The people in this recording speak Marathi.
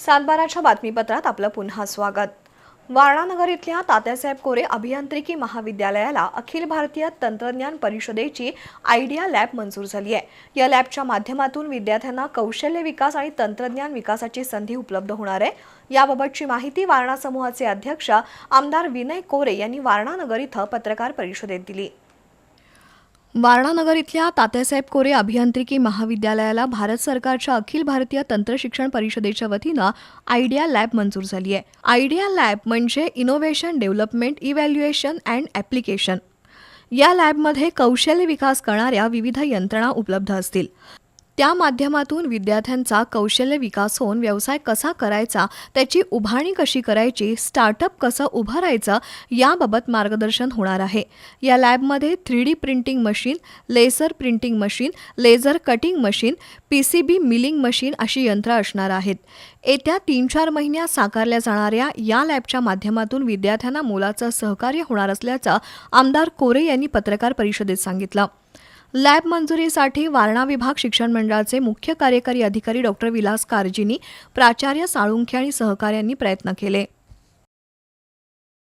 सातबाराच्या बातमीपत्रात आपलं पुन्हा स्वागत. वारणानगर इथल्या तात्यासाहेब कोरे अभियांत्रिकी महाविद्यालयाला अखिल भारतीय तंत्रज्ञान परिषदेची आयडिया लॅब मंजूर झाली आहे. या लॅबच्या माध्यमातून विद्यार्थ्यांना कौशल्य विकास आणि तंत्रज्ञान विकासाची संधी उपलब्ध होणार आहे. याबाबतची माहिती वारणा समूहाचे अध्यक्ष आमदार विनय कोरे यांनी वारणानगर इथं पत्रकार परिषदेत दिली. वारणानगर इथल्या तात्यासाहेब कोरे अभियांत्रिकी महाविद्यालयाला भारत सरकारच्या अखिल भारतीय तंत्रशिक्षण परिषदेच्या वतीनं आयडिया लॅब मंजूर झाली आहे. आयडिया लॅब म्हणजे innovation development evaluation and application. या लॅबमध्ये कौशल्य विकास करणाऱ्या विविध यंत्रणा उपलब्ध असतील. त्या माध्यमातून विद्यार्थ्यांचा कौशल्य विकास होऊन व्यवसाय कसा करायचा त्याची उभारणी कशी करायची स्टार्टअप कसं उभारायचं याबाबत मार्गदर्शन होणार आहे. या लॅबमध्ये three D printing machine laser printing machine laser cutting machine P C B milling machine अशी यंत्र असणार आहेत. येत्या तीन चार महिन्यात साकारल्या जाणाऱ्या या लॅबच्या माध्यमातून विद्यार्थ्यांना मोलाचं सहकार्य होणार असल्याचं आमदार कोरे यांनी पत्रकार परिषदेत सांगितलं. लॅब मंजुरीसाठी वारणा विभाग शिक्षण मंडळाचे मुख्य कार्यकारी अधिकारी डॉक्टर विलास कारजींनी प्राचार्य साळुंखे आणि सहकाऱ्यांनी प्रयत्न केले.